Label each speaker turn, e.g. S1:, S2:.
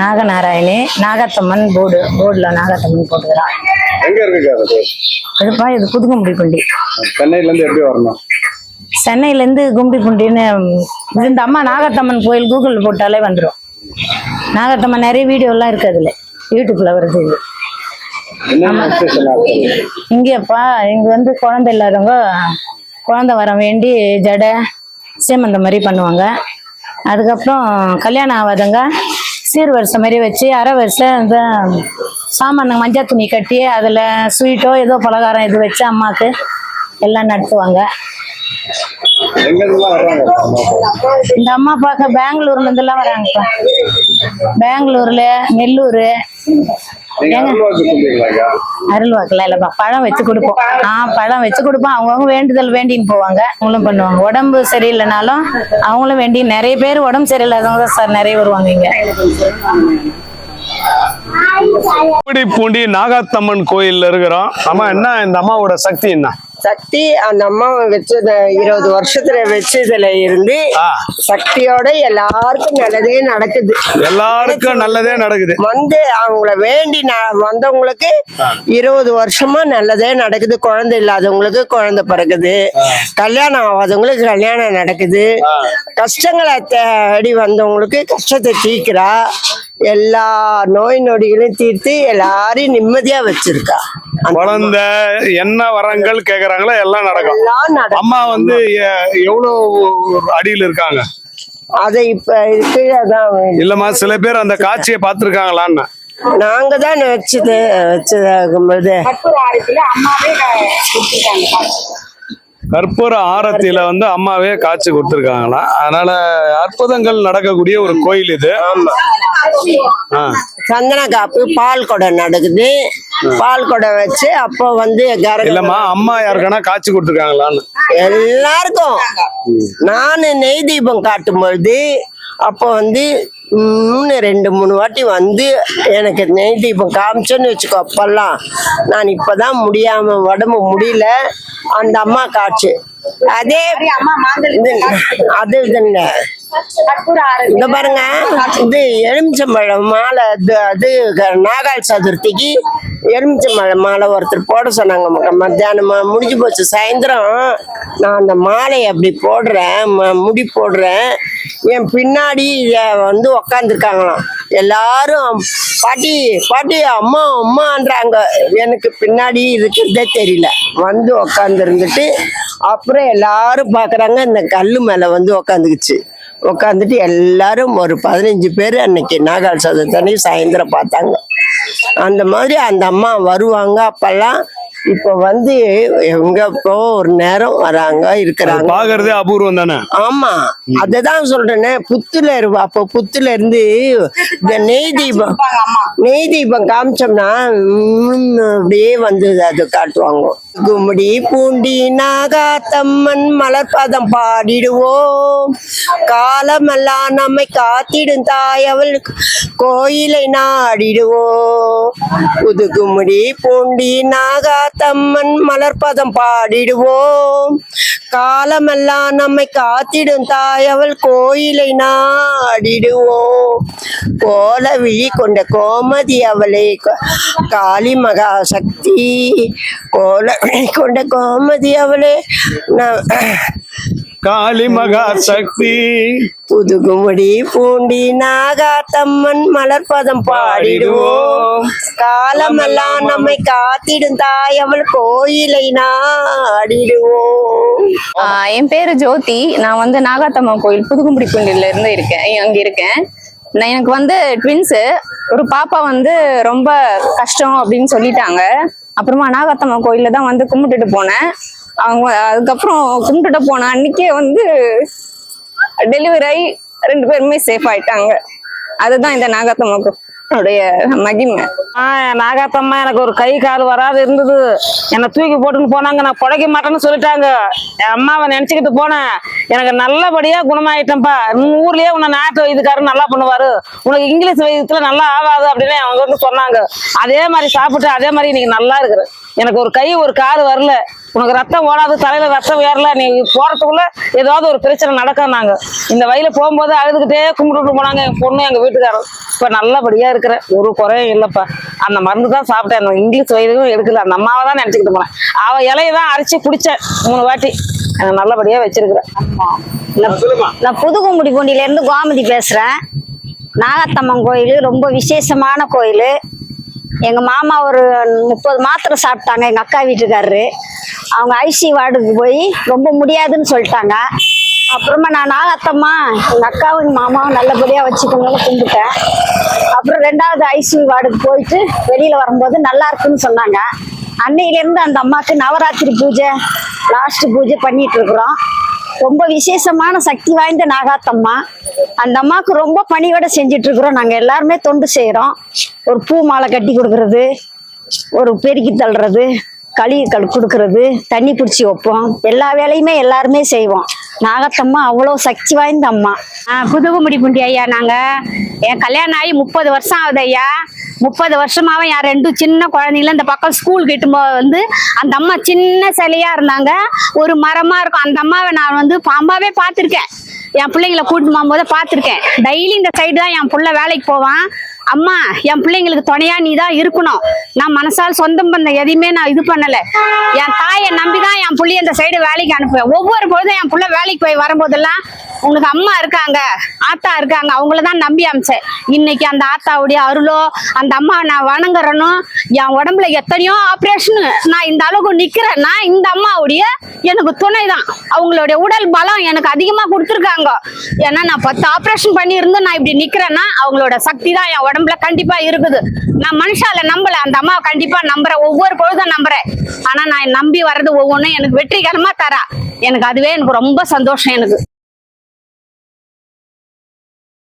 S1: நாகநாராயணி Nagathamman board போர்டுல நாகத்தம்மன் போட்டுக்கிறான்
S2: எங்க இருக்குங்க அது?
S1: இதுப்பா இது புதுக்கும்படிப்பண்டி
S2: சென்னையில இருந்து எப்படி வரணும்?
S1: சென்னையில இருந்து கும்பிடிப்புண்டின்னு இது இந்த அம்மா நாகத்தம்மன் கோயில் கூகுள் போட்டாலே வந்துடும் நாகத்தம்மன் நிறைய வீடியோலாம் இருக்கு அதுல. யூடியூப்ல வருது இது. இங்கேப்பா இங்க வந்து குழந்தை இல்லாதவங்க குழந்தை வர வேண்டி ஜடை சீமந்த மாதிரி பண்ணுவாங்க. அதுக்கப்புறம் கல்யாணம் ஆகாதவங்க சீர் வரிசை மாதிரி வச்சு அரை வரிசை இந்த சாமான் மஞ்சள் துணி கட்டி அதில் ஸ்வீட்டோ ஏதோ பலகாரம் இது வச்சு அம்மாவுக்கு எல்லாம் நடத்துவாங்க. இந்த அம்மா பார்க்க பெங்களூர்ல இருந்தெல்லாம் வராங்கப்பா. பெங்களூர்ல நெல்லூர்
S2: நீங்க அருள்வாக்கு சொல்றீங்களாங்க
S1: அருள் வாக்குலாம் இல்லப்பா பழம் வச்சு கொடுப்போம். ஆ பழம் வச்சு கொடுப்போம். அவங்கவுங்க வேண்டுதல் வேண்டின்னு போவாங்க. அவங்களும் பண்ணுவாங்க. உடம்பு சரியில்லைனாலும் அவங்களும் வேண்டி நிறைய பேர் உடம்பு சரியில்லாதவங்க தான் சார் நிறைய வருவாங்க இங்க.
S3: பூண்டி பூண்டி நாகாத்தம்மன் கோயில்ல இருக்கிறோம். அம்மா என்ன இந்த அம்மாவோட சக்தி என்ன?
S4: சக்தி அந்த அம்மா வச்சத இருபது வருஷத்துல வச்சதுல இருந்து. சக்தியோட எல்லாருக்கும் நல்லதே நடக்குது.
S3: எல்லாருக்கும் நல்லதே நடக்குது.
S4: வந்து அவங்கள வேண்டி வந்தவங்களுக்கு இருபது வருஷமா நல்லதே நடக்குது. குழந்தை இல்லாதவங்களுக்கு குழந்தை பிறகுது கல்யாணம் ஆகாதவங்களுக்கு கல்யாணம் நடக்குது. கஷ்டங்களை தேடி வந்தவங்களுக்கு கஷ்டத்தை தீக்கிறா எல்லா நோய் நொடிகளையும் தீர்த்து எல்லாரையும் நிம்மதியா வச்சிருக்கா.
S3: குழந்தை என்ன வரங்கள் கேக்குறாங்களோ எல்லாம் நடக்கும். அம்மா வந்து எவ்வளவு அடியில் இருக்காங்க?
S4: அதை இப்ப தான்
S3: இல்லம்மா சில பேர் அந்த காட்சியை பார்த்திருக்காங்களான்னு.
S4: நாங்க தான் வச்சது வச்சதாகும்போது
S3: கற்பூர ஆரத்தியில வந்து அம்மாவே காட்சி கொடுத்துருக்காங்களாம். அதனால அற்புதங்கள் நடக்கக்கூடிய ஒரு கோயில் இது.
S4: சந்தன காப்பு பால் குடம் நடக்குது. பால் குடம் வச்சு அப்போ வந்து
S3: இல்லம்மா அம்மா யாருக்கானா காய்ச்சி கொடுத்துருக்காங்களான்னு
S4: எல்லாருக்கும் நானு நெய் தீபம் காட்டும் பொழுது அப்போ வந்து மூணு ரெண்டு மூணு வாட்டி வந்து எனக்கு நெய் தீபம் காமிச்சோன்னு வச்சுக்கோ அப்பெல்லாம் நான் இப்பதான் முடியாம உடம்பு முடியல அந்த அம்மா காட்சி அதே இது- அது இதுங்க. இந்த பாருங்க. இது எலுமிச்சம்பழம் மாலை அது அது நாகால் சதுர்த்திக்கு எலுமிச்சம்பழம் மாலை ஒருத்தர் போட சொன்னாங்க. மத்தியானமா முடிஞ்சு போச்சு. சாயந்தரம் நான் அந்த மாலையை அப்படி போடுறேன் முடி போடுறேன். என் பின்னாடி இத வந்து உக்காந்துருக்காங்களாம். எல்லாரும் பாட்டி பாட்டி அம்மா அம்மான்றாங்க. எனக்கு பின்னாடி இருக்கிறதே தெரியல. வந்து உக்காந்துருந்துட்டு அப்புறம் எல்லாரும் பார்க்குறாங்க இந்த கல் மேலே வந்து உக்காந்துக்குச்சு. உட்காந்துட்டு எல்லாரும் ஒரு பதினஞ்சு பேர் அன்னைக்கு நாகால் சதுர்த்தனி சாயந்தரம் பார்த்தாங்க. அந்த மாதிரி அந்த அம்மா வருவாங்க. அப்பெல்லாம் இப்போ வந்து எங்க இப்போ ஒரு நேரம் வராங்க இருக்கிறாங்க.
S3: பாக்குறதே அபூர்வம் தானே?
S4: ஆமா. அததான் சொல்றேனே புத்துல இரு அப்போ புத்துல இருந்து இந்த நெய் தீபம். நெய் காமிச்சோம்னா அப்படியே வந்து அது காட்டுவாங்க. கும்மிடி பூண்டி நாகாத்தம்மன் மலர்பதம் பாடிடுவோம். காலமெல்லாம் நம்மை காத்திடும் தாயவள் கோயிலை நாடிடுவோம். புது கும்மிடி பூண்டி நாகாத்தம்மன் மலர்பதம் பாடிடுவோம். காலமெல்லாம் நம்மை காத்திடும் தாயவள் கோயிலை நாடிடுவோம். கோல விழி கொண்ட கோமதி அவளை க- காளி மகா சக்தி கோல விழி கொண்ட கோமதி அவளே ந-
S3: காளி மகா சக்தி
S4: புதுகுமடி பூண்டி நாகாத்தம்மன் மலர்பதம் பாடிடுவோம் காலமெல்லாம் நம்மை காத்திடும் தாயவள் கோயிலை நாடிடுவோம்
S5: என் பேரு ஜோதி நான் வந்து நாகாத்தம்மா கோயில் புதுக்கும்பிடிப்பூண்டில இருந்து இருக்கேன் அங்க இருக்கேன் எனக்கு வந்து ட்வின்ஸு ஒரு பாப்பா வந்து ரொம்ப கஷ்டம் அப்படின்னு சொல்லிட்டாங்க. அப்புறமா நாகாத்தம்மா கோயிலில் தான் வந்து கும்பிட்டுட்டு போனேன். அவங்க அதுக்கப்புறம் கும்பிட்டுட்டு போன அன்னைக்கே வந்து டெலிவரி ஆகி ரெண்டு பேருமே சேஃப் ஆயிட்டாங்க. அதுதான் இந்த நாகாத்தம்மா உடைய மகிமை.
S6: நாகாத்தம்மா எனக்கு ஒரு கை கால் வராது இருந்தது. என்னை தூக்கி போட்டுன்னு போனாங்க. நான் புடைக்க மாட்டேன்னு சொல்லிட்டாங்க. என் அம்மாவை நினைச்சுக்கிட்டு போனேன். எனக்கு நல்லபடியா குணமாயிட்டேன்ப்பா உன் ஊர்லயே உன்னை நாட்டு வைத்தியக்காரர் நல்லா பண்ணுவாரு. உனக்கு இங்கிலீஷ் வைத்தியத்துல நல்லா ஆகாது அப்படின்னு அவங்க வந்து சொன்னாங்க. அதே மாதிரி சாப்பிட்டு அதே மாதிரி இன்னைக்கு நல்லா இருக்கிறேன் எனக்கு ஒரு கை ஒரு கால் வரல. உனக்கு ரத்தம் ஓடாது தலையில ரத்தம் ஏறல. நீ போறதுக்குள்ள ஏதாவது ஒரு பிரச்சனை நடக்கும் நாங்க. இந்த வயல போகும்போது அழுதுகிட்டே கும்பிட்டுட்டு போனாங்க என் பொண்ணு எங்க வீட்டுக்காரர். இப்ப நல்லபடியா இருக்கிறேன் ஒரு குறையும் இல்லப்பா. அந்த மருந்து தான் சாப்பிட்டேன். அந்த இங்கிலீஷ் வயலும் எடுக்கல. அந்த அம்மாவை தான் நினைச்சுக்கிட்டு போனேன். அவ இலையை தான் அரைச்சி குடிச்சேன். மூணு வாட்டி. எனக்கு நல்லபடியா வச்சிருக்கிறேன்.
S7: நான் புதுக்கும்புடி பூண்டியில இருந்து கோமதி பேசுறேன். நாகத்தம்மன் கோயில் ரொம்ப விசேஷமான கோயில். எங்க மாமா ஒரு முப்பது மாத்திரை சாப்பிட்டாங்க. எங்க அக்கா வீட்டுக்காரரு. அவங்க ஐசி வார்டுக்கு போய் ரொம்ப முடியாதுன்னு சொல்லிட்டாங்க. அப்புறமா நான் நாகத்தம்மா எங்க அக்காவும் மாமாவும் நல்லபடியா வச்சுக்கோங்கன்னு கும்பிட்டேன். அப்புறம் ரெண்டாவது ஐசியூ வார்டுக்கு போயிட்டு வெளியில வரும்போது நல்லா இருக்குன்னு சொன்னாங்க. அன்னையில இருந்து அந்த அம்மாக்கு நவராத்திரி பூஜை லாஸ்ட் பூஜை பண்ணிட்டு இருக்கிறோம். ரொம்ப விசேஷமான சக்தி வாய்ந்த நாகாத்தம்மா. அந்த அம்மாவுக்கு ரொம்ப பணியோட செஞ்சுட்டு இருக்கிறோம். நாங்கள் எல்லாருமே தொண்டு செய்கிறோம் ஒரு பூ மாலை கட்டி கொடுக்கறது ஒரு பெருக்கி தள்ளுறது களி கொடுக்கறது தண்ணி பிடிச்சி வைப்போம். எல்லா வேலையுமே எல்லாருமே செய்வோம். நாகத்தம்மா அவ்வளோ சக்தி வாய்ந்த அம்மா.
S8: புதுகுமுடி புண்டி ஐயா நாங்கள் என் கல்யாணம் ஆகி முப்பது வருஷம் ஆகுது ஐயா. முப்பது வருஷமாவே என் ரெண்டு சின்ன குழந்தைங்கள இந்த பக்கம் ஸ்கூல் கிட்டும்போது வந்து அந்த அம்மா சின்ன சிலையாக இருந்தாங்க. ஒரு மரமாக இருக்கும். அந்த அம்மாவை நான் வந்து பாம்பாவே பார்த்துருக்கேன். என் பிள்ளைங்களை கூட்டிட்டு போகும்போது பார்த்துருக்கேன். டெய்லி இந்த சைடு தான் என் பிள்ளை வேலைக்கு போவான். அம்மா என் பிள்ளைங்களுக்கு துணையா நீ தான் இருக்கணும். நான் மனசால் சொந்தம் பண்ண எதையுமே நான் இது பண்ணல. என் தாயை நம்பி தான் என் புள்ளி இந்த சைடு வேலைக்கு அனுப்புவேன். ஒவ்வொரு பொழுதும் என் பிள்ளை வேலைக்கு போய் வரும்போதெல்லாம் உங்களுக்கு அம்மா இருக்காங்க ஆத்தா இருக்காங்க அவங்கள தான் நம்பி அமிச்சேன். இன்னைக்கு அந்த ஆத்தாவுடைய அருளோ அந்த அம்மாவை நான் வணங்குறனோ என் உடம்புல எத்தனையோ ஆப்ரேஷன் நான் இந்த அளவுக்கு நிக்கிறேன்னா இந்த அம்மாவுடைய எனக்கு துணை தான் அவங்களுடைய உடல் பலம் எனக்கு அதிகமா கொடுத்துருக்காங்க. ஏன்னா நான் பத்து ஆப்ரேஷன் பண்ணியிருந்து நான் இப்படி நிக்கிறேன்னா அவங்களோட சக்தி தான் என் உடம்புல கண்டிப்பா இருக்குது. நான் மனுஷால நம்பல அந்த அம்மாவை கண்டிப்பா நம்புறேன். ஒவ்வொரு பொழுதும் நம்புறேன். ஆனா நான் நம்பி வர்றது ஒவ்வொன்றும் எனக்கு வெற்றிகரமா தரா. எனக்கு அதுவே எனக்கு ரொம்ப சந்தோஷம் எனக்கு.